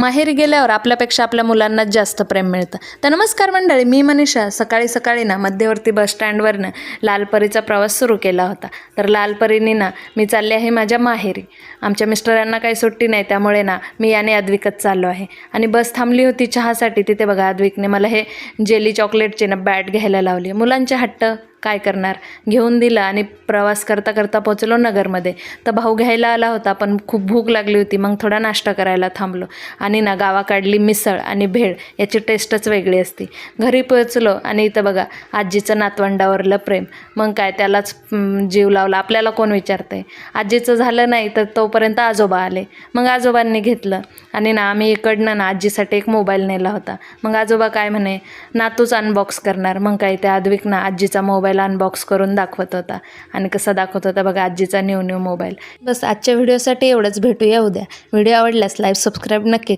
माहेरी गेल्यावर आपल्यापेक्षा आपल्या मुलांनाच जास्त प्रेम मिळतं. तर नमस्कार मंडळी मी मनीषा. सकाळी सकाळी ना मध्यवर्ती बस स्टँडवरनं लालपरीचा प्रवास सुरू केला होता. तर लालपरीने ना मी चालले आहे माझ्या माहेरी. आमच्या मिस्टरांना काही सुट्टी नाही त्यामुळे ना मी आणि अद्विकच चाललो आहे. आणि बस थांबली होती चहासाठी. तिथे बघा अद्विकने मला हे जेली चॉकलेटचे ना बॅट घ्यायला लावली. मुलांचे हट्ट काय करणार? घेऊन दिलं आणि प्रवास करता करता पोचलो नगरमध्ये. तर भाऊ घ्यायला आला होता पण खूप भूक लागली होती. मग थोडा नाश्ता करायला थांबलो. आणि ना गावाकडली मिसळ आणि भेळ याची टेस्टच वेगळी असती. घरी पोचलो आणि इथं बघा आजीचं नातवंडावरलं प्रेम. मग काय त्यालाच जीव लावला. आपल्याला कोण विचारतंय? आजीचं झालं नाही तर तोपर्यंत आजोबा आले. मग आजोबांनी घेतलं. आणि ना आम्ही इकडनं ना आजीसाठी एक मोबाईल नेला होता. मग आजोबा काय म्हणे नातूच अनबॉक्स करणार. मग काय त्या आद्विक ना आजीचा मोबाईल मोबाईल अनबॉक्स करून दाखवत होता. आणि कसा दाखवत होता बघा आजीचा न्यू न्यू मोबाईल बस आजच्या व्हिडिओसाठी एवढंच. भेटूया उद्या. व्हिडिओ आवडल्यास लाईव्ह सबस्क्राईब नक्की